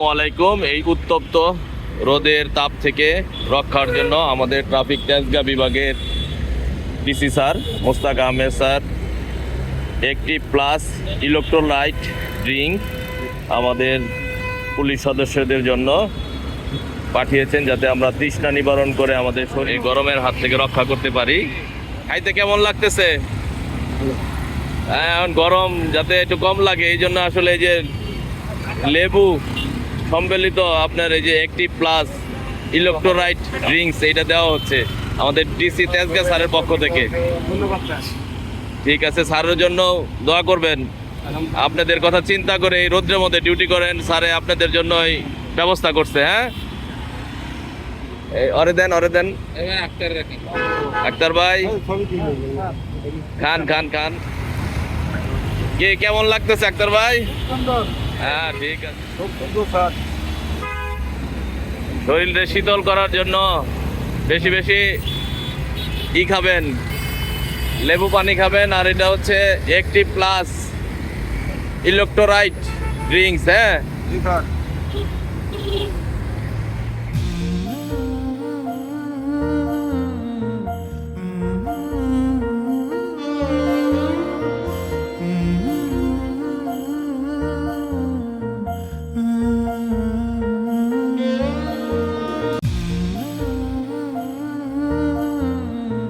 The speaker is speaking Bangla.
আলাইকুম এই উত্তপ্ত রোদের তাপ থেকে রক্ষার জন্য আমাদের ট্রাফিক তেজগা বিভাগের DC sir Mostak Ahmed sir একটি প্লাস ইলেকট্রোলাইট ড্রিঙ্ক আমাদের পুলিশ সদস্যদের জন্য পাঠিয়েছেন যাতে আমরা তৃষ্ণা নিবারণ করে আমাদের শরীর গরমের হাত থেকে রক্ষা করতে পারি। খাইতে কেমন লাগতেছে? হ্যাঁ, গরম যাতে একটু কম লাগে এই জন্য আসলে এই যে লেবু সম্মিলিত আপনার এই যে একটি প্লাস ইলেকট্রোলাইট ড্রিঙ্কস এইটা দেওয়া হচ্ছে আমাদের ডিসি তেজগা স্যারের পক্ষ থেকে। ধন্যবাদ ঠিক আছে স্যারের জন্য দোয়া করবেন। আপনাদের কথা চিন্তা করে এই রোদ্রের মধ্যে ডিউটি করেন স্যারে আপনাদের জন্য এই ব্যবস্থা করছে হ্যাঁ? অরে দেন অরে দেন। আক্তার ভাই। খান খান খান। কে কেমন লাগতেছে আক্তার ভাই? হ্যাঁ ঠিক আছে। শরীরটা শীতল করার জন্য বেশি বেশি ই খাবেন লেবু পানি খাবেন আর এটা হচ্ছে একটি প্লাস ইলেকট্রোরাইট ড্রিঙ্কস হ্যাঁ?